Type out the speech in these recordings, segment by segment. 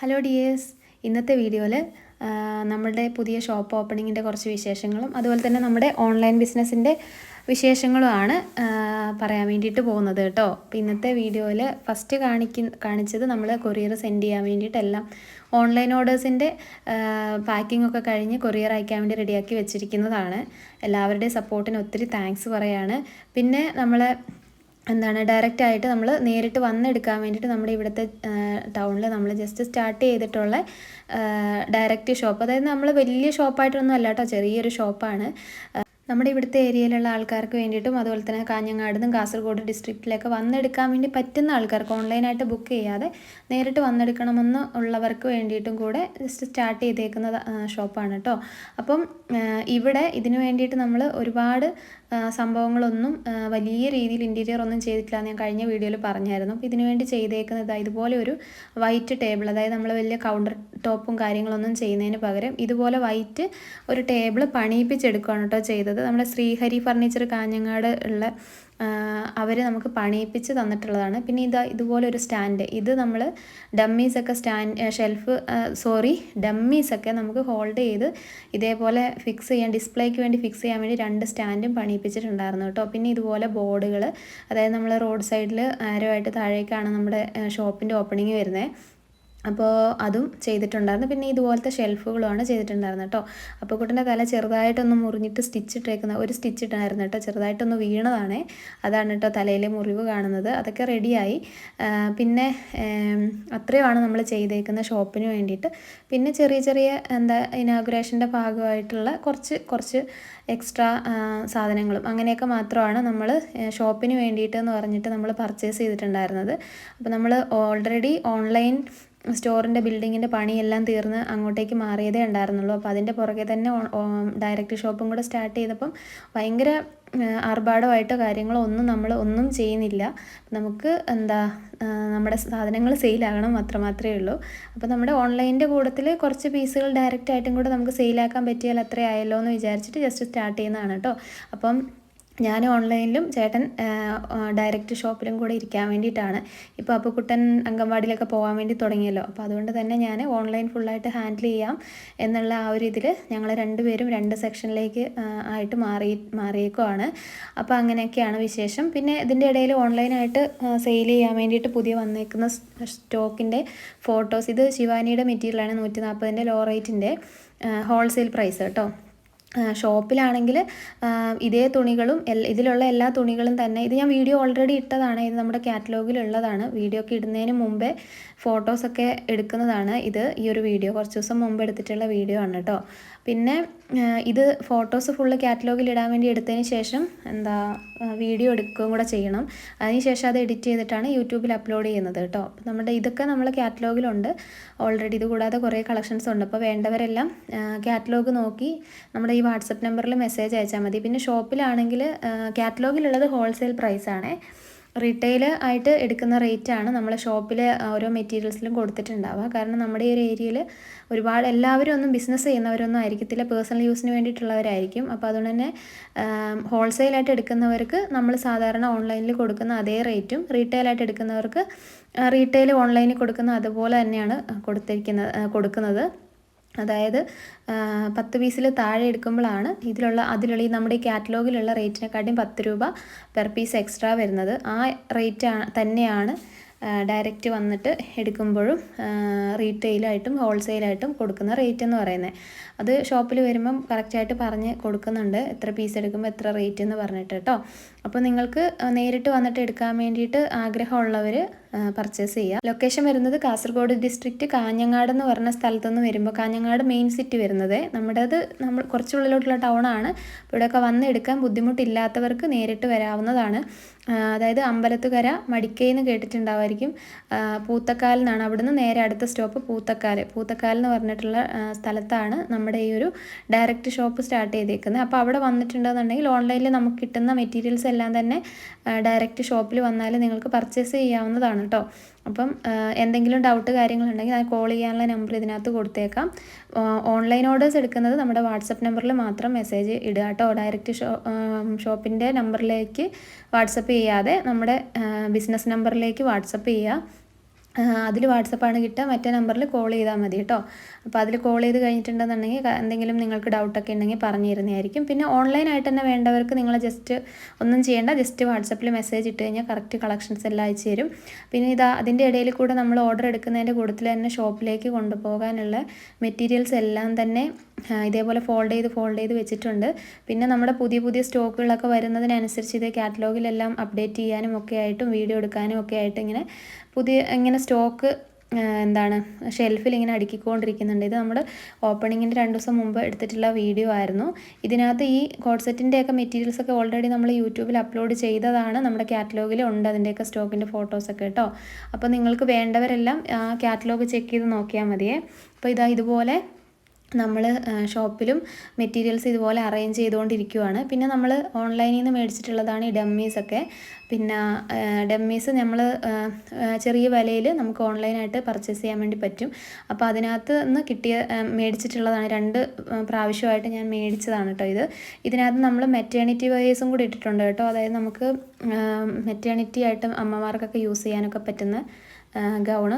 Hello dears ഇന്നത്തെ വീഡിയോയിൽ നമ്മളുടെ പുതിയ ഷോപ്പ് ഓപ്പണിങ്ങിന്റെ കുറച്ച് വിശേഷങ്ങളും അതുപോലെ തന്നെ നമ്മുടെ ഓൺലൈൻ ബിസിനസ്സിന്റെ വിശേഷങ്ങളുമാണ് പറയാൻ വേണ്ടിയിട്ട് പോകുന്നത് കേട്ടോ. അപ്പോൾ ഇന്നത്തെ വീഡിയോയിൽ ഫസ്റ്റ് കാണിക്ക കാണിച്ചത് നമ്മൾ കൊറിയർ സെൻഡ് ചെയ്യാൻ വേണ്ടിയിട്ടെല്ലാം ഓൺലൈൻ ഓർഡേഴ്സിന്റെ പാക്കിംഗ് ഒക്കെ കഴിഞ്ഞ് കൊറിയർ അയക്കാൻ വേണ്ടി റെഡിയാക്കി വെച്ചിരിക്കുന്നതാണ്. എല്ലാവരുടെയും സപ്പോർട്ടിന് ഒത്തിരി താങ്ക്സ് പറയാണ്. പിന്നെ നമ്മൾ എന്താണ് ഡയറക്റ്റ് ആയിട്ട് നമ്മൾ നേരിട്ട് വന്നെടുക്കാൻ വേണ്ടിയിട്ട് നമ്മുടെ ഇവിടുത്തെ ടൗണിൽ നമ്മൾ ജസ്റ്റ് സ്റ്റാർട്ട് ചെയ്തിട്ടുള്ള ഡയറക്റ്റ് ഷോപ്പ് അതായത് നമ്മൾ വലിയ ഷോപ്പായിട്ടൊന്നും അല്ല കേട്ടോ ചെറിയൊരു ഷോപ്പാണ് നമ്മുടെ ഇവിടുത്തെ ഏരിയയിലുള്ള ആൾക്കാർക്ക് വേണ്ടിയിട്ടും അതുപോലെ തന്നെ കാഞ്ഞങ്ങാട് നിന്നും കാസർഗോഡ് ഡിസ്ട്രിക്റ്റിലൊക്കെ വന്നെടുക്കാൻ വേണ്ടി പറ്റുന്ന ആൾക്കാർക്ക് ഓൺലൈനായിട്ട് ബുക്ക് ചെയ്യാതെ നേരിട്ട് വന്നെടുക്കണമെന്ന് ഉള്ളവർക്ക് വേണ്ടിയിട്ടും കൂടെ ജസ്റ്റ് സ്റ്റാർട്ട് ചെയ്തേക്കുന്ന ഷോപ്പാണ് കേട്ടോ അപ്പം ഇവിടെ ഇതിന് വേണ്ടിയിട്ട് നമ്മൾ ഒരുപാട് സംഭവങ്ങളൊന്നും വലിയ രീതിയിൽ ഇന്റീരിയർ ഒന്നും ചെയ്തിട്ടില്ല എന്ന് ഞാൻ കഴിഞ്ഞ വീഡിയോയിൽ പറഞ്ഞായിരുന്നു. അപ്പോൾ ഇതിനു വേണ്ടി ചെയ്തേക്കുന്നത് ഇതുപോലെ ഒരു വൈറ്റ് ടേബിൾ അതായത് നമ്മൾ വലിയ കൗണ്ടർ ടോപ്പും കാര്യങ്ങളൊന്നും ചെയ്യുന്നതിന് പകരം ഇതുപോലെ വൈറ്റ് ഒരു ടേബിൾ പണിയിപ്പിച്ചെടുക്കുകയാണ് കേട്ടോ ചെയ്തത്. നമ്മുടെ ശ്രീഹരി ഫർണിച്ചർ കാഞ്ഞങ്ങാട് ഉള്ള അവർ നമുക്ക് പണിയിപ്പിച്ച് തന്നിട്ടുള്ളതാണ്. പിന്നെ ഇതാ ഇതുപോലെ ഒരു സ്റ്റാൻഡ്. ഇത് നമ്മൾ ഡമ്മീസൊക്കെ സ്റ്റാൻഡ് ഷെൽഫ് സോറി ഡമ്മീസൊക്കെ നമുക്ക് ഹോൾഡ് ചെയ്ത് ഇതേപോലെ ഫിക്സ് ചെയ്യാൻ ഡിസ്പ്ലേക്ക് വേണ്ടി ഫിക്സ് ചെയ്യാൻ വേണ്ടി രണ്ട് സ്റ്റാൻഡും പണിയിപ്പിച്ചിട്ടുണ്ടായിരുന്നു കേട്ടോ. പിന്നെ ഇതുപോലെ ബോർഡുകൾ അതായത് നമ്മൾ റോഡ് സൈഡിൽ ആരോ ആയിട്ട് താഴേക്കാണ് നമ്മുടെ ഷോപ്പിന്റെ ഓപ്പണിങ് വരുന്നത് അപ്പോൾ അതും ചെയ്തിട്ടുണ്ടായിരുന്നു. പിന്നെ ഇതുപോലത്തെ ഷെൽഫുകളുമാണ് ചെയ്തിട്ടുണ്ടായിരുന്നത് കേട്ടോ. അപ്പോൾ കുട്ടന്റെ തല ചെറുതായിട്ടൊന്ന് മുറിഞ്ഞിട്ട് സ്റ്റിച്ച് ഇട്ടേക്കുന്ന ഒരു സ്റ്റിച്ച് ഇട്ടായിരുന്നു കേട്ടോ. ചെറുതായിട്ടൊന്ന് വീണതാണേ. അതാണ് കേട്ടോ തലയിലെ മുറിവ് കാണുന്നത്. അതൊക്കെ റെഡിയായി. പിന്നെ അത്രയുമാണ് നമ്മൾ ചെയ്തേക്കുന്ന ഷോപ്പിന് വേണ്ടിയിട്ട്. പിന്നെ ചെറിയ ചെറിയ എന്താ ഇനാഗുറേഷന്റെ ഭാഗമായിട്ടുള്ള കുറച്ച് കുറച്ച് എക്സ്ട്രാ സാധനങ്ങളും അങ്ങനെയൊക്കെ മാത്രമാണ് നമ്മൾ ഷോപ്പിന് വേണ്ടിയിട്ട് എന്ന് പറഞ്ഞിട്ട് നമ്മൾ പർച്ചേസ് ചെയ്തിട്ടുണ്ടായിരുന്നത്. അപ്പോൾ നമ്മൾ ഓൾറെഡി ഓൺലൈൻ സ്റ്റോറിന്റെ ബിൽഡിങ്ങിന്റെ പണിയെല്ലാം തീർന്ന് അങ്ങോട്ടേക്ക് മാറിയതേ ഉണ്ടായിരുന്നുള്ളൂ. അപ്പോൾ അതിന്റെ പുറകെ തന്നെ ഡയറക്റ്റ് ഷോപ്പും കൂടെ സ്റ്റാർട്ട് ചെയ്തപ്പം ഭയങ്കര ആർഭാടമായിട്ട് ആർഭാടമായിട്ടോ കാര്യങ്ങളോ ഒന്നും നമ്മൾ ഒന്നും ചെയ്യുന്നില്ല. നമുക്ക് എന്താ നമ്മുടെ സാധനങ്ങൾ സെയിലാകണം അത്രമാത്രമേ ഉള്ളൂ. അപ്പോൾ നമ്മുടെ ഓൺലൈനിന്റെ കൂട്ടത്തിൽ കുറച്ച് പീസുകൾ ഡയറക്റ്റ് ആയിട്ടും കൂടെ നമുക്ക് സെയിലാക്കാൻ പറ്റിയാൽ അത്രേ ആയല്ലോ എന്ന് വിചാരിച്ചിട്ട് ജസ്റ്റ് സ്റ്റാർട്ട് ചെയ്യുന്നതാണ് കേട്ടോ. അപ്പം ഞാൻ ഓൺലൈനിലും ചേട്ടൻ ഡയറക്റ്റ് ഷോപ്പിലും കൂടെ ഇരിക്കാൻ വേണ്ടിയിട്ടാണ്. ഇപ്പോൾ അപ്പോൾ കുട്ടൻ അംഗൻവാടിയിലൊക്കെ പോകാൻ വേണ്ടി തുടങ്ങിയല്ലോ. അപ്പോൾ അതുകൊണ്ട് തന്നെ ഞാൻ ഓൺലൈൻ ഫുള്ളായിട്ട് ഹാൻഡിൽ ചെയ്യാം എന്നുള്ള ആ ഒരു ഇതിൽ ഞങ്ങൾ രണ്ടുപേരും രണ്ട് സെക്ഷനിലേക്ക് ആയിട്ട് മാറി മാറിയേക്കുവാണ്. അപ്പോൾ അങ്ങനെയൊക്കെയാണ് വിശേഷം. പിന്നെ ഇതിന്റെ ഇടയിൽ ഓൺലൈനായിട്ട് സെയിൽ ചെയ്യാൻ വേണ്ടിയിട്ട് പുതിയ വന്നേക്കുന്ന സ്റ്റോക്കിന്റെ ഫോട്ടോസ്. ഇത് ശിവാനിയുടെ മെറ്റീരിയലാണ് നൂറ്റി നാൽപ്പതിന്റെ ലോ റേറ്റിന്റെ ഹോൾസെയിൽ പ്രൈസ് കേട്ടോ. ഷോപ്പിലാണെങ്കിൽ ഇതേ തുണികളും ഇതിലുള്ള എല്ലാ തുണികളും തന്നെ ഇത് ഞാൻ വീഡിയോ ഓൾറെഡി ഇട്ടതാണ് ഇത് നമ്മുടെ കാറ്റലോഗിലുള്ളതാണ് വീഡിയോ ഒക്കെ ഇടുന്നതിന് മുമ്പേ ഫോട്ടോസൊക്കെ എടുക്കുന്നതാണ് ഇത് ഈ ഒരു വീഡിയോ കുറച്ച് ദിവസം മുമ്പ് എടുത്തിട്ടുള്ള വീഡിയോ ആണ് കേട്ടോ. പിന്നെ ഇത് ഫോട്ടോസ് ഫുള്ള് കാറ്റലോഗിൽ ഇടാൻ വേണ്ടി എടുത്തതിന് ശേഷം എന്താ വീഡിയോ എടുക്കുകയും കൂടെ ചെയ്യണം. അതിന് ശേഷം അത് എഡിറ്റ് ചെയ്തിട്ടാണ് യൂട്യൂബിൽ അപ്ലോഡ് ചെയ്യുന്നത് കേട്ടോ. നമ്മുടെ ഇതൊക്കെ നമ്മൾ കാറ്റലോഗിലുണ്ട് ഓൾറെഡി ഇത് കൂടാതെ കുറേ കളക്ഷൻസ് ഉണ്ട്. അപ്പോൾ വേണ്ടവരെല്ലാം കാറ്റലോഗ് നോക്കി നമ്മുടെ ഈ വാട്സപ്പ് നമ്പറിൽ മെസ്സേജ് അയച്ചാൽ മതി. പിന്നെ ഷോപ്പിലാണെങ്കിൽ കാറ്റലോഗിലുള്ളത് ഹോൾസെയിൽ പ്രൈസാണേ റീറ്റെയിൽ ആയിട്ട് എടുക്കുന്ന റേറ്റ് ആണ് നമ്മൾ ഷോപ്പിൽ ഓരോ മെറ്റീരിയൽസിലും കൊടുത്തിട്ടുണ്ടാവുക. കാരണം നമ്മുടെ ഈ ഒരു ഏരിയയിൽ ഒരുപാട് എല്ലാവരും ഒന്നും ബിസിനസ് ചെയ്യുന്നവരൊന്നും ആയിരിക്കത്തില്ല. പേഴ്സണൽ യൂസിന് വേണ്ടിയിട്ടുള്ളവരായിരിക്കും. അപ്പോൾ അതുകൊണ്ട് തന്നെ ഹോൾസെയിലായിട്ട് എടുക്കുന്നവർക്ക് നമ്മൾ സാധാരണ ഓൺലൈനിൽ കൊടുക്കുന്ന അതേ റേറ്റും റീറ്റെയിലായിട്ട് എടുക്കുന്നവർക്ക് റീറ്റെയിൽ ഓൺലൈനിൽ കൊടുക്കുന്ന അതുപോലെ തന്നെയാണ് കൊടുത്തിരിക്കുന്നത് കൊടുക്കുന്നത്. അതായത് പത്ത് പീസിൽ താഴെ എടുക്കുമ്പോഴാണ് ഇതിലുള്ള അതിലുള്ള ഈ നമ്മുടെ ഈ കാറ്റലോഗിലുള്ള റേറ്റിനെക്കാട്ടിയും പത്ത് രൂപ പെർ പീസ് എക്സ്ട്രാ വരുന്നത്. ആ റേറ്റ് തന്നെയാണ് ഡയറക്റ്റ് വന്നിട്ട് എടുക്കുമ്പോഴും റീറ്റെയിലായിട്ടും ഹോൾസെയിലായിട്ടും കൊടുക്കുന്ന റേറ്റ് എന്ന് പറയുന്നത്. അത് ഷോപ്പിൽ വരുമ്പം കറക്റ്റായിട്ട് പറഞ്ഞ് കൊടുക്കുന്നുണ്ട്. എത്ര പീസ് എടുക്കുമ്പോൾ എത്ര റേറ്റ് എന്ന് പറഞ്ഞിട്ട് കേട്ടോ അപ്പോൾ നിങ്ങൾക്ക് നേരിട്ട് വന്നിട്ട് എടുക്കാൻ വേണ്ടിയിട്ട് ആഗ്രഹമുള്ളവർ പർച്ചേസ് ചെയ്യുക ലൊക്കേഷൻ വരുന്നത് കാസർഗോഡ് ഡിസ്ട്രിക്റ്റ് കാഞ്ഞങ്ങാട് എന്ന് പറഞ്ഞ സ്ഥലത്തുനിന്ന് വരുമ്പോൾ കാഞ്ഞങ്ങാട് മെയിൻ സിറ്റി വരുന്നത്. നമ്മുടേത് നമ്മൾ കുറച്ചുള്ളിലോട്ടുള്ള അപ്പോൾ ഇവിടെയൊക്കെ വന്ന് എടുക്കാൻ ബുദ്ധിമുട്ടില്ലാത്തവർക്ക് നേരിട്ട് വരാവുന്നതാണ്. അതായത് അമ്പലത്തുകര മടിക്കൈന്ന് എന്ന് കേട്ടിട്ടുണ്ടാവായിരിക്കും. പൂത്തക്കാൽ അവിടുന്ന് നേരെ അടുത്ത സ്റ്റോപ്പ് പൂത്തക്കാൽ പൂത്തക്കാൽ എന്ന് പറഞ്ഞിട്ടുള്ള സ്ഥലത്താണ് നമ്മുടെ ഈ ഒരു ഡയറക്റ്റ് ഷോപ്പ് സ്റ്റാർട്ട് ചെയ്തേക്കുന്നത്. അപ്പോൾ അവിടെ വന്നിട്ടുണ്ടെന്നുണ്ടെങ്കിൽ ഓൺലൈനിൽ നമുക്ക് കിട്ടുന്ന മെറ്റീരിയൽസ് എല്ലാം തന്നെ ഡയറക്റ്റ് ഷോപ്പിൽ വന്നാൽ നിങ്ങൾക്ക് പർച്ചേസ് ചെയ്യാവുന്നതാണ്. കേട്ടോ അപ്പം എന്തെങ്കിലും ഡൗട്ട് കാര്യങ്ങളുണ്ടെങ്കിൽ ഞാൻ കോൾ ചെയ്യാനുള്ള നമ്പർ ഇതിനകത്ത് കൊടുത്തേക്കാം. ഓൺലൈൻ ഓർഡേഴ്സ് എടുക്കുന്നത് നമ്മുടെ വാട്സപ്പ് നമ്പറിൽ മാത്രം മെസ്സേജ് ഇടുക കേട്ടോ ഡയറക്റ്റ് ഷോ ഷോപ്പിന്റെ നമ്പറിലേക്ക് വാട്സപ്പ് ചെയ്യാതെ നമ്മുടെ ബിസിനസ് നമ്പറിലേക്ക് വാട്സപ്പ് ചെയ്യുക അതിൽ വാട്സപ്പാണ് കിട്ടുക. മറ്റേ നമ്പറിൽ കോൾ ചെയ്താൽ മതി കേട്ടോ. അപ്പോൾ അതിൽ കോൾ ചെയ്ത് കഴിഞ്ഞിട്ടുണ്ടെന്നുണ്ടെങ്കിൽ എന്തെങ്കിലും നിങ്ങൾക്ക് ഡൗട്ടൊക്കെ ഉണ്ടെങ്കിൽ പറഞ്ഞു തരുന്നതായിരിക്കും പിന്നെ ഓൺലൈനായിട്ട് തന്നെ വേണ്ടവർക്ക് നിങ്ങൾ ജസ്റ്റ് ഒന്നും ചെയ്യേണ്ട ജസ്റ്റ് വാട്സപ്പിൽ മെസ്സേജ് ഇട്ട് കഴിഞ്ഞാൽ കറക്റ്റ് കളക്ഷൻസ് എല്ലാം അയച്ചു തരും. പിന്നെ ഇതാ അതിന്റെ ഇടയിൽ കൂടെ നമ്മൾ ഓർഡർ എടുക്കുന്നതിന്റെ കൂട്ടത്തിൽ തന്നെ ഷോപ്പിലേക്ക് കൊണ്ടുപോകാനുള്ള മെറ്റീരിയൽസ് എല്ലാം തന്നെ ഇതേപോലെ ഫോൾഡ് ചെയ്ത് ഫോൾഡ് ചെയ്ത് വെച്ചിട്ടുണ്ട്. പിന്നെ നമ്മുടെ പുതിയ പുതിയ സ്റ്റോക്കുകളൊക്കെ വരുന്നതിനനുസരിച്ച് ഇത് കാറ്റലോഗിലെല്ലാം അപ്ഡേറ്റ് ചെയ്യാനും ഒക്കെ ആയിട്ടും വീഡിയോ എടുക്കാനും ഒക്കെ ആയിട്ട് ഇങ്ങനെ പുതിയ ഇങ്ങനെ സ്റ്റോക്ക് എന്താണ് ഷെൽഫിൽ ഇങ്ങനെ അടുക്കിക്കൊണ്ടിരിക്കുന്നുണ്ട്. ഇത് നമ്മുടെ ഓപ്പണിങ്ങിന്റെ രണ്ട് ദിവസം മുമ്പ് എടുത്തിട്ടുള്ള വീഡിയോ ആയിരുന്നു. ഇതിനകത്ത് ഈ കോഡ്സെറ്റിന്റെയൊക്കെ മെറ്റീരിയൽസ് ഒക്കെ ഓൾറെഡി നമ്മൾ യൂട്യൂബിൽ അപ്ലോഡ് ചെയ്തതാണ് നമ്മുടെ കാറ്റലോഗിൽ ഉണ്ട് അതിന്റെയൊക്കെ സ്റ്റോക്കിന്റെ ഫോട്ടോസൊക്കെ കേട്ടോ. അപ്പോൾ നിങ്ങൾക്ക് വേണ്ടവരെല്ലാം ആ കാറ്റലോഗ് ചെക്ക് ചെയ്ത് നോക്കിയാൽ മതിയേ. അപ്പോൾ ഇതാ ഇതുപോലെ നമ്മൾ ഷോപ്പിലും മെറ്റീരിയൽസ് ഇതുപോലെ അറേഞ്ച് ചെയ്തുകൊണ്ടിരിക്കുവാണ്. പിന്നെ നമ്മൾ ഓൺലൈനിൽ നിന്ന് മേടിച്ചിട്ടുള്ളതാണ് ഈ ഡമ്മീസൊക്കെ. പിന്നെ ഡമ്മീസ് നമ്മൾ ചെറിയ വിലയിൽ നമുക്ക് ഓൺലൈനായിട്ട് പർച്ചേസ് ചെയ്യാൻ വേണ്ടി പറ്റും. അപ്പോൾ അതിനകത്ത് നിന്ന് കിട്ടിയ മേടിച്ചിട്ടുള്ളതാണ്. രണ്ട് പ്രാവശ്യമായിട്ട് ഞാൻ മേടിച്ചതാണ് കേട്ടോ ഇത്. ഇതിനകത്ത് നമ്മൾ മെറ്റേണിറ്റി വയേഴ്സും കൂടി ഇട്ടിട്ടുണ്ട് കേട്ടോ അതായത് നമുക്ക് മെറ്റേണിറ്റി ആയിട്ട് അമ്മമാർക്കൊക്കെ യൂസ് ചെയ്യാനൊക്കെ പറ്റുന്ന ഗൗണ്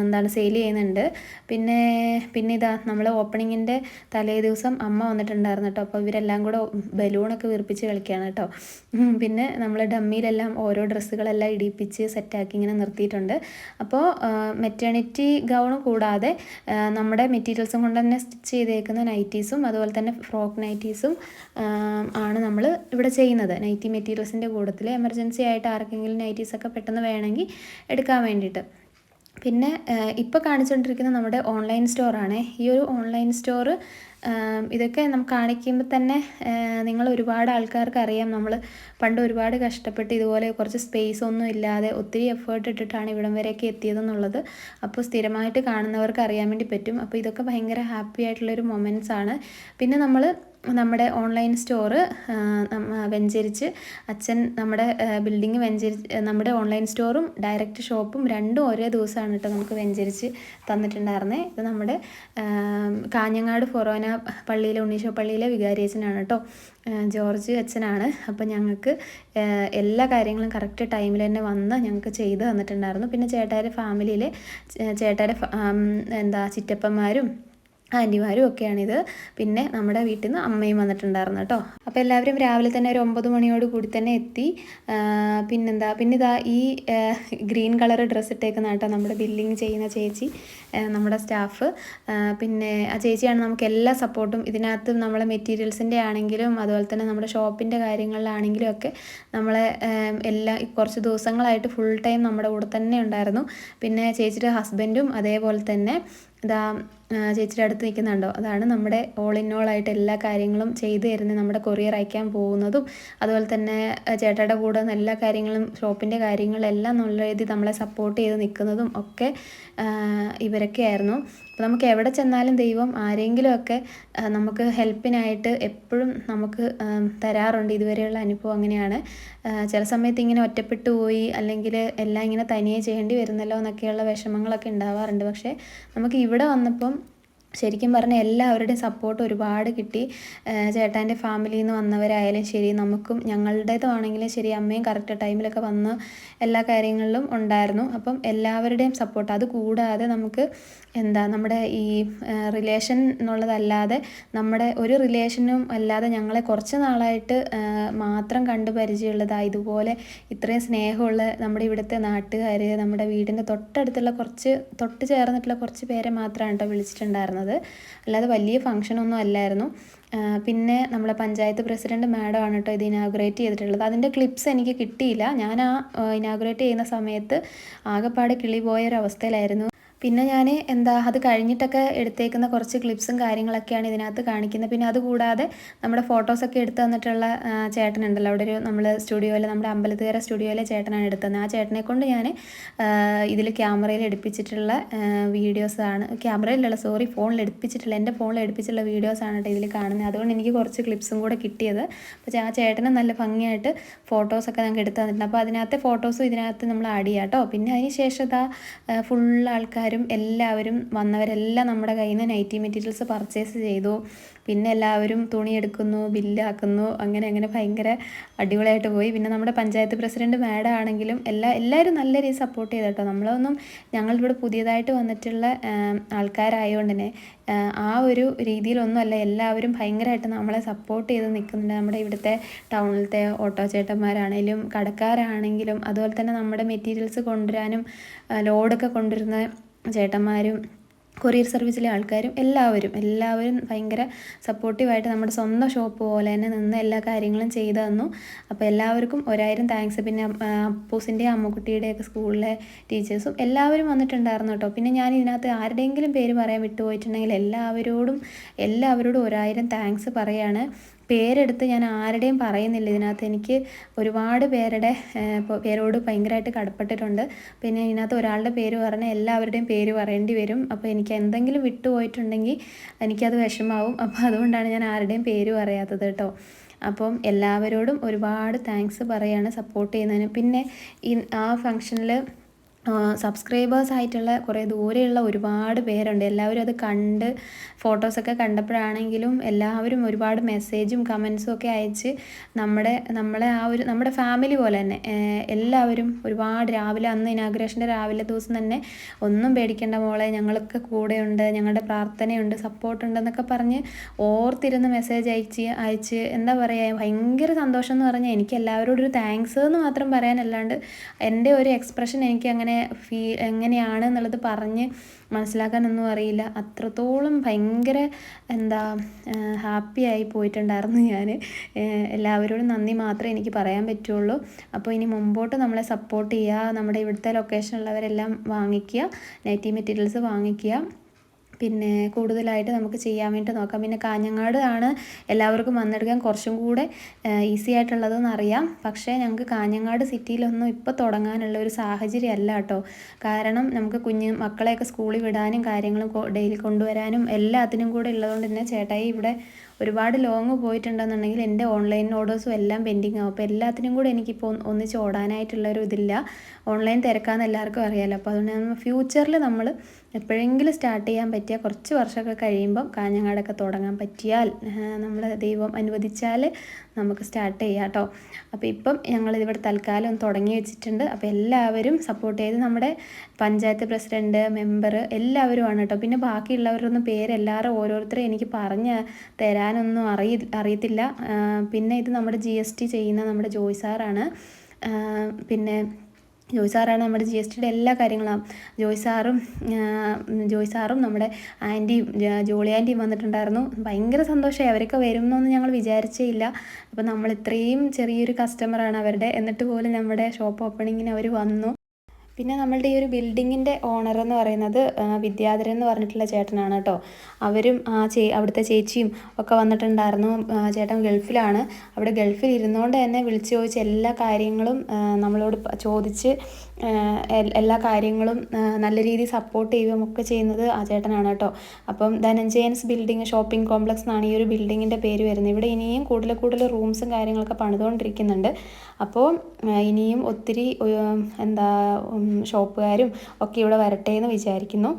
എന്താണ് സെയിൽ ചെയ്യുന്നുണ്ട്. പിന്നെ പിന്നെ ഇതാ നമ്മൾ ഓപ്പണിങ്ങിന്റെ തലേ ദിവസം അമ്മ വന്നിട്ടുണ്ടായിരുന്നു കേട്ടോ അപ്പോൾ ഇവരെല്ലാം കൂടെ ബലൂണൊക്കെ വീർപ്പിച്ച് കളിക്കുകയാണ് കേട്ടോ ഉം, പിന്നെ നമ്മൾ ഡമ്മിയിലെല്ലാം ഓരോ ഡ്രസ്സുകളെല്ലാം ഇടിപ്പിച്ച് സെറ്റാക്കി ഇങ്ങനെ നിർത്തിയിട്ടുണ്ട്. അപ്പോൾ മെറ്റേണിറ്റി ഗൗണും കൂടാതെ നമ്മുടെ മെറ്റീരിയൽസും കൊണ്ട് തന്നെ സ്റ്റിച്ച് ചെയ്തേക്കുന്ന നൈറ്റീസും അതുപോലെ തന്നെ ഫ്രോക്ക് നൈറ്റീസും ആണ് നമ്മൾ ഇവിടെ ചെയ്യുന്നത്. നൈറ്റി മെറ്റീരിയൽസിന്റെ കൂടത്തിൽ എമർജൻസി ആയിട്ട് ആർക്കെങ്കിലും നൈറ്റീസൊക്കെ പെട്ടെന്ന് വേണമെങ്കിൽ എടുക്കാൻ വേണ്ടിയിട്ട്. പിന്നെ ഇപ്പോൾ കാണിച്ചുകൊണ്ടിരിക്കുന്ന നമ്മുടെ ഓൺലൈൻ സ്റ്റോറാണ് ഈ ഒരു ഓൺലൈൻ സ്റ്റോറ് ഇതൊക്കെ നമുക്ക് കാണിക്കുമ്പോൾ തന്നെ നിങ്ങൾ ഒരുപാട് ആൾക്കാർക്ക് അറിയാം. നമ്മൾ പണ്ട് ഒരുപാട് കഷ്ടപ്പെട്ട് ഇതുപോലെ കുറച്ച് സ്പേസ് ഒന്നും ഇല്ലാതെ ഒത്തിരി എഫേർട്ട് ഇട്ടിട്ടാണ് ഇവിടം വരെയൊക്കെ എത്തിയതെന്നുള്ളത് അപ്പോൾ സ്ഥിരമായിട്ട് കാണുന്നവർക്ക് അറിയാൻ വേണ്ടി പറ്റും. അപ്പോൾ ഇതൊക്കെ ഭയങ്കര ഹാപ്പി ആയിട്ടുള്ളൊരു മൊമെന്റ്സ് ആണ്. പിന്നെ നമ്മൾ നമ്മുടെ ഓൺലൈൻ സ്റ്റോറ് വെഞ്ചരിച്ച് അച്ഛൻ നമ്മുടെ ബിൽഡിങ് വെഞ്ചരി നമ്മുടെ ഓൺലൈൻ സ്റ്റോറും ഡയറക്റ്റ് ഷോപ്പും രണ്ടും ഒരേ ദിവസമാണ് കേട്ടോ നമുക്ക് വെഞ്ചരിച്ച് തന്നിട്ടുണ്ടായിരുന്നത് ഇത് നമ്മുടെ കാഞ്ഞങ്ങാട് ഫൊറോന പള്ളിയിലെ ഉണ്ണീശോ പള്ളിയിലെ വികാരിയച്ഛനാണ് കേട്ടോ. ജോർജ് അച്ഛനാണ്. അപ്പോൾ ഞങ്ങൾക്ക് എല്ലാ കാര്യങ്ങളും കറക്റ്റ് ടൈമിൽ തന്നെ വന്ന് ഞങ്ങൾക്ക് ചെയ്ത് തന്നിട്ടുണ്ടായിരുന്നു. പിന്നെ ചേട്ടായുടെ ഫാമിലിയിലെ ചേട്ടായുടെ എന്താ ചിറ്റപ്പന്മാരും ആന്റിമാരും ഒക്കെയാണിത്. പിന്നെ നമ്മുടെ വീട്ടിൽ നിന്ന് അമ്മയും വന്നിട്ടുണ്ടായിരുന്നു കേട്ടോ. അപ്പോൾ എല്ലാവരും രാവിലെ തന്നെ ഒരു ഒമ്പത് മണിയോട് കൂടി തന്നെ എത്തി. പിന്നെന്താ പിന്നെ ഇതാ ഈ ഗ്രീൻ കളർ ഡ്രസ്സ് ഇട്ടേക്കുന്ന കേട്ടോ നമ്മുടെ ബില്ലിങ് ചെയ്യുന്ന ചേച്ചി നമ്മുടെ സ്റ്റാഫ്. പിന്നെ ആ ചേച്ചിയാണ് നമുക്ക് എല്ലാ സപ്പോർട്ടും ഇതിനകത്ത് നമ്മളെ മെറ്റീരിയൽസിന്റെ ആണെങ്കിലും അതുപോലെ തന്നെ നമ്മുടെ ഷോപ്പിന്റെ കാര്യങ്ങളിലാണെങ്കിലും ഒക്കെ നമ്മളെ എല്ലാ കുറച്ച് ദിവസങ്ങളായിട്ട് ഫുൾ ടൈം നമ്മുടെ കൂടെ തന്നെ ഉണ്ടായിരുന്നു. പിന്നെ ചേച്ചിയുടെ ഹസ്ബൻഡും അതേപോലെ തന്നെ ഇതാ ചേച്ചിയുടെ അടുത്ത് നിൽക്കുന്നുണ്ടോ? അതാണ് നമ്മുടെ ഓൾ ഇൻ ഓൾ ആയിട്ട് എല്ലാ കാര്യങ്ങളും ചെയ്തു തരുന്നത് നമ്മുടെ കൊറിയർ അയക്കാൻ പോകുന്നതും അതുപോലെ തന്നെ ചേട്ടയുടെ കൂടെ എല്ലാ കാര്യങ്ങളും ഷോപ്പിന്റെ കാര്യങ്ങളെല്ലാം നല്ല രീതിയിൽ നമ്മളെ സപ്പോർട്ട് ചെയ്ത് നിൽക്കുന്നതും ഒക്കെ ആ, ഇവരൊക്കെയായിരുന്നു. അപ്പോൾ നമുക്ക് എവിടെ ചെന്നാലും ദൈവം ആരെങ്കിലുമൊക്കെ നമുക്ക് ഹെൽപ്പിനായിട്ട് എപ്പോഴും നമുക്ക് തരാറുണ്ട്. ഇതുവരെയുള്ള അനുഭവം അങ്ങനെയാണ്. ചില സമയത്ത് ഇങ്ങനെ ഒറ്റപ്പെട്ടു പോയി അല്ലെങ്കിൽ എല്ലാം ഇങ്ങനെ തനിയെ ചെയ്യേണ്ടി വരുന്നല്ലോ എന്നൊക്കെയുള്ള വിഷമങ്ങളൊക്കെ ഉണ്ടാവാറുണ്ട്. പക്ഷേ നമുക്ക് ഇവിടെ വന്നപ്പം ശരിക്കും പറഞ്ഞാൽ എല്ലാവരുടെയും സപ്പോർട്ട് ഒരുപാട് കിട്ടി. ചേട്ടാന്റെ ഫാമിലിയിൽ നിന്ന് വന്നവരായാലും ശരി നമുക്കും ഞങ്ങളുടേതാണെങ്കിലും ശരി അമ്മയും കറക്റ്റ് ടൈമിലൊക്കെ വന്ന് എല്ലാ കാര്യങ്ങളിലും ഉണ്ടായിരുന്നു. അപ്പം എല്ലാവരുടെയും സപ്പോർട്ട് അത് കൂടാതെ നമുക്ക് എന്താ നമ്മുടെ ഈ റിലേഷൻ എന്നുള്ളതല്ലാതെ നമ്മുടെ ഒരു റിലേഷനും അല്ലാതെ ഞങ്ങളെ കുറച്ച് നാളായിട്ട് മാത്രം കണ്ട് പരിചയമുള്ളതാണ് ഇതുപോലെ ഇത്രയും സ്നേഹമുള്ള നമ്മുടെ ഇവിടുത്തെ നാട്ടുകാർ നമ്മുടെ വീടിന്റെ തൊട്ടടുത്തുള്ള കുറച്ച് തൊട്ട് ചേർന്നിട്ടുള്ള കുറച്ച് പേരെ മാത്രമാണ് കേട്ടോ വിളിച്ചിട്ടുണ്ടായിരുന്നത്. അല്ലാതെ വലിയ ഫംഗ്ഷനൊന്നും അല്ലായിരുന്നു. പിന്നെ നമ്മളെ പഞ്ചായത്ത് പ്രസിഡന്റ് മാഡം ആണ് കേട്ടോ ഇത് ഇനാഗ്രേറ്റ് ചെയ്തിട്ടുള്ളത്. അതിന്റെ ക്ലിപ്സ് എനിക്ക് കിട്ടിയില്ല. ഞാൻ ആ ഇനാഗ്രേറ്റ് ചെയ്യുന്ന സമയത്ത് ആകെപ്പാടെ കിളി പോയ ഒരു അവസ്ഥയിലായിരുന്നു. പിന്നെ ഞാൻ എന്താ അത് കഴിഞ്ഞിട്ടൊക്കെ എടുത്തേക്കുന്ന കുറച്ച് ക്ലിപ്സും കാര്യങ്ങളൊക്കെയാണ് ഇതിനകത്ത് കാണിക്കുന്നത്. പിന്നെ അതുകൂടാതെ നമ്മുടെ ഫോട്ടോസൊക്കെ എടുത്തു തന്നിട്ടുള്ള ചേട്ടനുണ്ടല്ലോ. അവിടെ ഒരു നമ്മൾ സ്റ്റുഡിയോയിൽ നമ്മുടെ അമ്പലത്തുകര സ്റ്റുഡിയോയിലെ ചേട്ടനാണ് എടുത്തത് ആ ചേട്ടനെ കൊണ്ട് ഞാൻ ഇതിൽ ക്യാമറയിൽ എടുപ്പിച്ചിട്ടുള്ള വീഡിയോസാണ്. ക്യാമറയിലുള്ള സോറി ഫോണിൽ എടുപ്പിച്ചിട്ടുള്ള എന്റെ ഫോണിൽ എടുപ്പിച്ചിട്ടുള്ള വീഡിയോസാണ് കേട്ടോ ഇതിൽ കാണുന്നത്. അതുകൊണ്ട് എനിക്ക് കുറച്ച് ക്ലിപ്സും കൂടെ കിട്ടിയത്. അപ്പോൾ ആ ചേട്ടനെ നല്ല ഭംഗിയായിട്ട് ഫോട്ടോസൊക്കെ ഞങ്ങൾക്ക് എടുത്തു തന്നിട്ടുണ്ട്. അപ്പോൾ അതിനകത്തെ ഫോട്ടോസും ഇതിനകത്ത് നമ്മൾ ആഡ് ചെയ്യാം കേട്ടോ. പിന്നെ അതിന് ശേഷം ഇതാ ഫുൾ ആൾക്കാരും എല്ലാവരും എല്ലാവരും വന്നവരെല്ലാം നമ്മുടെ കയ്യിൽ നിന്ന് നൈറ്റി മെറ്റീരിയൽസ് പർച്ചേസ് ചെയ്തു. പിന്നെ എല്ലാവരും തുണി എടുക്കുന്നു ബില്ലാക്കുന്നു അങ്ങനെ അങ്ങനെ ഭയങ്കര അടിപൊളിയായിട്ട് പോയി. പിന്നെ നമ്മുടെ പഞ്ചായത്ത് പ്രസിഡന്റ് മാഡം ആണെങ്കിലും എല്ലാ എല്ലാവരും നല്ല രീതിയിൽ സപ്പോർട്ട് ചെയ്തു കേട്ടോ. നമ്മളൊന്നും ഞങ്ങളിവിടെ പുതിയതായിട്ട് വന്നിട്ടുള്ള ആൾക്കാരായതുകൊണ്ട് തന്നെ ആ ഒരു രീതിയിലൊന്നും അല്ല എല്ലാവരും ഭയങ്കരമായിട്ട് നമ്മളെ സപ്പോർട്ട് ചെയ്ത് നിൽക്കുന്നുണ്ട്. നമ്മുടെ ഇവിടുത്തെ ടൗണിലത്തെ ഓട്ടോ ചേട്ടന്മാരാണെങ്കിലും കടക്കാരാണെങ്കിലും അതുപോലെ തന്നെ നമ്മുടെ മെറ്റീരിയൽസ് കൊണ്ടുവരാനും ലോഡൊക്കെ കൊണ്ടുവരുന്ന ചേട്ടന്മാരും കൊറിയർ സർവീസിലെ ആൾക്കാരും എല്ലാവരും എല്ലാവരും ഭയങ്കര സപ്പോർട്ടീവായിട്ട് നമ്മുടെ സ്വന്തം ഷോപ്പ് പോലെ തന്നെ നിന്ന് എല്ലാ കാര്യങ്ങളും ചെയ്തു തന്നു. അപ്പോൾ എല്ലാവർക്കും ഒരായിരം താങ്ക്സ് പിന്നെ അപ്പൂസിന്റെയും അമ്മുക്കുട്ടിയുടെയൊക്കെ സ്കൂളിലെ ടീച്ചേഴ്സും എല്ലാവരും വന്നിട്ടുണ്ടായിരുന്നു കേട്ടോ. പിന്നെ ഞാൻ ഇതിനകത്ത് ആരുടെയെങ്കിലും പേര് പറയാൻ വിട്ടുപോയിട്ടുണ്ടെങ്കിൽ എല്ലാവരോടും എല്ലാവരോടും ഒരായിരം താങ്ക്സ് പറയാണ്. പേരെടുത്ത് ഞാൻ ആരുടെയും പറയുന്നില്ല ഇതിനകത്ത്. എനിക്ക് ഒരുപാട് പേരുടെ പേരോട് ഭയങ്കരമായിട്ട് കടപ്പെട്ടിട്ടുണ്ട്. പിന്നെ ഇതിനകത്ത് ഒരാളുടെ പേര് പറഞ്ഞാൽ എല്ലാവരുടെയും പേര് പറയേണ്ടി വരും. അപ്പോൾ എനിക്ക് എന്തെങ്കിലും വിട്ടുപോയിട്ടുണ്ടെങ്കിൽ എനിക്കത് വിഷമാവും. അപ്പോൾ അതുകൊണ്ടാണ് ഞാൻ ആരുടെയും പേര് പറയാത്തത് കേട്ടോ. അപ്പം എല്ലാവരോടും ഒരുപാട് താങ്ക്സ് പറയാണ് സപ്പോർട്ട് ചെയ്യുന്നതിന്. പിന്നെ ഈ ആ ഫങ്ഷനിൽ സബ്സ്ക്രൈബേഴ്സ് ആയിട്ടുള്ള കുറേ ദൂരെയുള്ള ഒരുപാട് പേരുണ്ട്. എല്ലാവരും അത് കണ്ട് ഫോട്ടോസൊക്കെ കണ്ടപ്പോഴാണെങ്കിലും എല്ലാവരും ഒരുപാട് മെസ്സേജും കമൻസും ഒക്കെ അയച്ച് നമ്മുടെ നമ്മളെ ആ ഒരു നമ്മുടെ ഫാമിലി പോലെ തന്നെ എല്ലാവരും ഒരുപാട് രാവിലെ അന്ന് ഇനാഗ്രേഷന്റെ രാവിലെ ദിവസം തന്നെ ഒന്നും പേടിക്കേണ്ട മോളെ ഞങ്ങളൊക്കെ കൂടെയുണ്ട് ഞങ്ങളുടെ പ്രാർത്ഥനയുണ്ട് സപ്പോർട്ടുണ്ട് എന്നൊക്കെ പറഞ്ഞ് ഓർത്തിരുന്ന് മെസ്സേജ് അയച്ച് അയച്ച് എന്താ പറയുക ഭയങ്കര സന്തോഷം എന്ന് പറഞ്ഞാൽ എനിക്ക് എല്ലാവരോടും ഒരു താങ്ക്സ് എന്ന് മാത്രം പറയാനല്ലാണ്ട് എന്റെ ഒരു എക്സ്പ്രഷൻ എനിക്ക് അങ്ങനെ ഫീ എങ്ങനെയാണ് എന്നുള്ളത് പറഞ്ഞ് മനസ്സിലാക്കാനൊന്നും അറിയില്ല. അത്രത്തോളം ഭയങ്കര എന്താ ഹാപ്പി ആയി പോയിട്ടുണ്ടായിരുന്നു ഞാൻ. എല്ലാവരോടും നന്ദി മാത്രമേ എനിക്ക് പറയാൻ പറ്റുള്ളൂ. അപ്പോൾ ഇനി മുമ്പോട്ട് നമ്മളെ സപ്പോർട്ട് ചെയ്യുക നമ്മുടെ ഇവിടുത്തെ ലൊക്കേഷനുള്ളവരെല്ലാം വാങ്ങിക്കുക നൈറ്റി മെറ്റീരിയൽസ് വാങ്ങിക്കുക. പിന്നെ കൂടുതലായിട്ട് നമുക്ക് ചെയ്യാൻ വേണ്ടി നോക്കാം. പിന്നെ കാഞ്ഞങ്ങാട് ആണ് എല്ലാവർക്കും വന്നെടുക്കാൻ കുറച്ചും കൂടെ ഈസി ആയിട്ടുള്ളതെന്ന് അറിയാം. പക്ഷേ ഞങ്ങൾക്ക് കാഞ്ഞങ്ങാട് സിറ്റിയിലൊന്നും ഇപ്പോൾ തുടങ്ങാനുള്ള ഒരു സാഹചര്യം അല്ല കേട്ടോ. കാരണം നമുക്ക് കുഞ്ഞ് മക്കളെയൊക്കെ സ്കൂളിൽ വിടാനും കാര്യങ്ങളും ഡെയിലി കൊണ്ടുവരാനും എല്ലാത്തിനും കൂടെ ഉള്ളതുകൊണ്ട് തന്നെ ചേട്ടായി ഇവിടെ ഒരുപാട് ലോങ് പോയിട്ടുണ്ടെന്നുണ്ടെങ്കിൽ എന്റെ ഓൺലൈൻ ഓർഡേഴ്സും എല്ലാം പെൻഡിങ് ആവും. അപ്പോൾ എല്ലാത്തിനും കൂടെ എനിക്കിപ്പോൾ ഒന്നിച്ച് ഓടാനായിട്ടുള്ള ഒരു ഇതില്ല. ഓൺലൈൻ തിരക്കാന്ന് എല്ലാവർക്കും അറിയാമല്ലോ അപ്പോൾ അതുകൊണ്ട് ഫ്യൂച്ചറിൽ നമ്മൾ എപ്പോഴെങ്കിലും സ്റ്റാർട്ട് ചെയ്യാൻ പറ്റിയ കുറച്ച് വർഷമൊക്കെ കഴിയുമ്പം കാഞ്ഞങ്ങാടൊക്കെ തുടങ്ങാൻ പറ്റിയാൽ നമ്മൾ ദൈവം അനുവദിച്ചാൽ നമുക്ക് സ്റ്റാർട്ട് ചെയ്യാം കേട്ടോ അപ്പോൾ ഇപ്പം ഞങ്ങളിതിവിടെ തൽക്കാലം ഒന്ന് തുടങ്ങി വെച്ചിട്ടുണ്ട്. അപ്പോൾ എല്ലാവരും സപ്പോർട്ട് ചെയ്ത് നമ്മുടെ പഞ്ചായത്ത് പ്രസിഡന്റ് മെമ്പർ എല്ലാവരുമാണ് കേട്ടോ പിന്നെ ബാക്കിയുള്ളവരൊന്നും പേരെല്ലാവരും ഓരോരുത്തരും എനിക്ക് പറഞ്ഞ് തരാനൊന്നും അറിയ അറിയത്തില്ല. പിന്നെ ഇത് നമ്മുടെ ജി എസ് ടി ചെയ്യുന്ന നമ്മുടെ ജോയ് സാറാണ്. പിന്നെ ജോയ് സാറാണ് നമ്മുടെ ജി എസ് ടിയുടെ എല്ലാ കാര്യങ്ങളും. ജോയ് സാറും ജോയ് സാറും നമ്മുടെ ആന്റിയും ജോളി ആന്റിയും വന്നിട്ടുണ്ടായിരുന്നു. ഭയങ്കര സന്തോഷമായി. അവരൊക്കെ വരുമെന്നൊന്നും ഞങ്ങൾ വിചാരിച്ചേ ഇല്ല. അപ്പോൾ നമ്മൾ ഇത്രയും ചെറിയൊരു കസ്റ്റമറാണ് അവരുടെ. എന്നിട്ട് പോലും നമ്മുടെ ഷോപ്പ് ഓപ്പണിങ്ങിന് അവർ വന്നു. പിന്നെ നമ്മളുടെ ഈ ഒരു ബിൽഡിങ്ങിന്റെ ഓണർ എന്ന് പറയുന്നത് വിദ്യാധരൻ എന്ന് പറഞ്ഞിട്ടുള്ള ചേട്ടനാണ് കേട്ടോ. അവരും ആ ചേ അവിടുത്തെ ചേച്ചിയും ഒക്കെ വന്നിട്ടുണ്ടായിരുന്നു. ചേട്ടൻ ഗൾഫിലാണ്. അവിടെ ഗൾഫിൽ ഇരുന്നുകൊണ്ട് തന്നെ വിളിച്ചു ചോദിച്ച എല്ലാ കാര്യങ്ങളും നമ്മളോട് ചോദിച്ച് എല്ലാ കാര്യങ്ങളും നല്ല രീതിയിൽ സപ്പോർട്ട് ചെയ്യുകയും ഒക്കെ ചെയ്യുന്നത് ആ ചേട്ടനാണ് കേട്ടോ. അപ്പം ധനഞ്ജയൻസ് ബിൽഡിംഗ് ഷോപ്പിംഗ് കോംപ്ലക്സ് എന്നാണ് ഈ ഒരു ബിൽഡിങ്ങിന്റെ പേര് വരുന്നത്. ഇവിടെ ഇനിയും കൂടുതൽ കൂടുതൽ റൂംസും കാര്യങ്ങളൊക്കെ പണിതുകൊണ്ടിരിക്കുന്നുണ്ട്. അപ്പോൾ ഇനിയും ഒത്തിരി എന്താ ഷോപ്പുകാരും ഒക്കെ ഇവിടെ വരട്ടെ എന്ന് വിചാരിക്കുന്നു.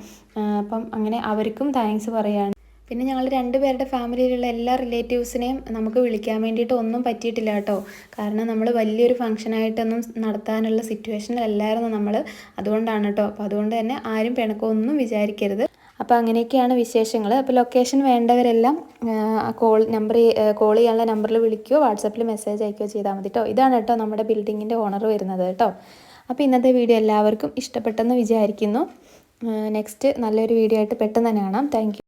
അപ്പം അങ്ങനെ അവർക്കും താങ്ക്സ് പറയുകയാണ്. പിന്നെ ഞങ്ങൾ രണ്ടുപേരുടെ ഫാമിലിയിലുള്ള എല്ലാ റിലേറ്റീവ്സിനെയും നമുക്ക് വിളിക്കാൻ വേണ്ടിയിട്ട് ഒന്നും പറ്റിയിട്ടില്ല കേട്ടോ. കാരണം നമ്മൾ വലിയൊരു ഫംഗ്ഷനായിട്ടൊന്നും നടത്താനുള്ള സിറ്റുവേഷനിലല്ലായിരുന്നു നമ്മൾ അതുകൊണ്ടാണ് കേട്ടോ. അപ്പോൾ അതുകൊണ്ട് തന്നെ ആരും പിണക്കമൊന്നും വിചാരിക്കരുത്. അപ്പോൾ അങ്ങനെയൊക്കെയാണ് വിശേഷങ്ങൾ അപ്പോൾ ലൊക്കേഷൻ വേണ്ടവരെല്ലാം കോൾ നമ്പർ കോൾ ചെയ്യാനുള്ള നമ്പറിൽ വിളിക്കുകയോ വാട്സപ്പിൽ മെസ്സേജ് അയക്കുകയോ ചെയ്താൽ മതി കേട്ടോ. ഇതാണ് കേട്ടോ നമ്മുടെ ബിൽഡിങ്ങിന്റെ ഓണർ വരുന്നത് കേട്ടോ. അപ്പോൾ ഇന്നത്തെ വീഡിയോ എല്ലാവർക്കും ഇഷ്ടപ്പെട്ടെന്ന് വിചാരിക്കുന്നു. നെക്സ്റ്റ് നല്ലൊരു വീഡിയോ ആയിട്ട് പെട്ടെന്ന് തന്നെ കാണാം. താങ്ക്